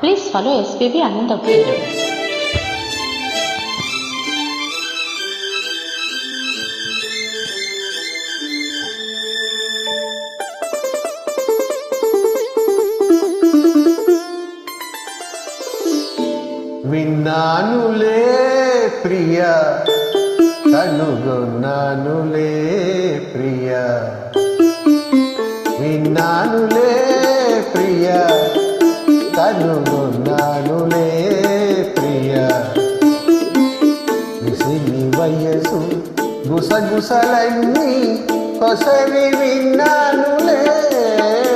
Please follow SPB Anand Abhiru. విన్నానులే ప్రియ కనుగొన్నానులే ప్రియ విన్నానులే ప్రియ వయసు గుసగుసలన్నీ కొసరి విన్నానులే. విన్నానులే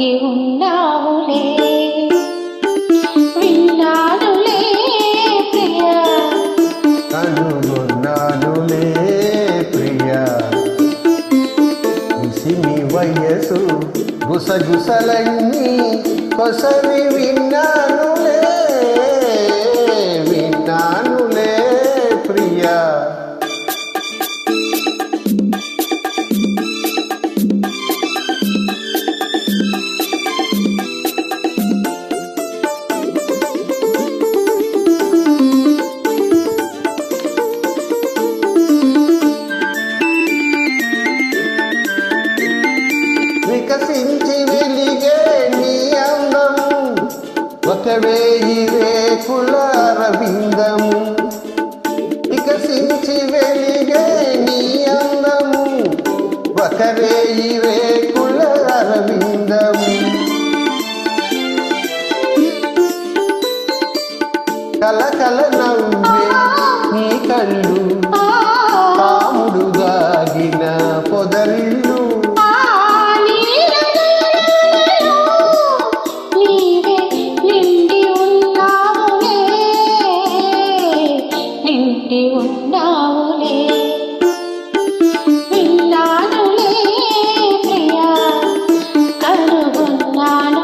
ఒదిగి ఉన్నావులే. విన్నానులే ప్రియ. కనుగొన్నానులే ప్రియ. విసిమి వయసు గుసగుసలన్నీ కొసవి విన్నాను. వికసించి వెలిగే నీ అందము. ఒక వేయి రేకుల రవిందము. వికసించి వెలిగే నీ అందము. ఒక వేయి రేకుల రవిందము. కలకల నవ్వే నీ కళ్ళు. నిండి ఉన్నావులే. విన్నానులే ప్రియా. కనుగొన్నాను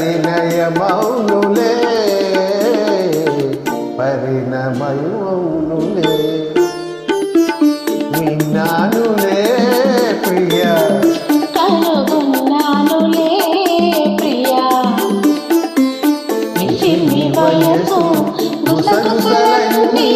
పరిణయమౌనులే పరిణమయమౌనులే విన్నానులే ప్రియ. కనుగొన్నానులే ప్రియా. వయసు గుసగుసలన్నీ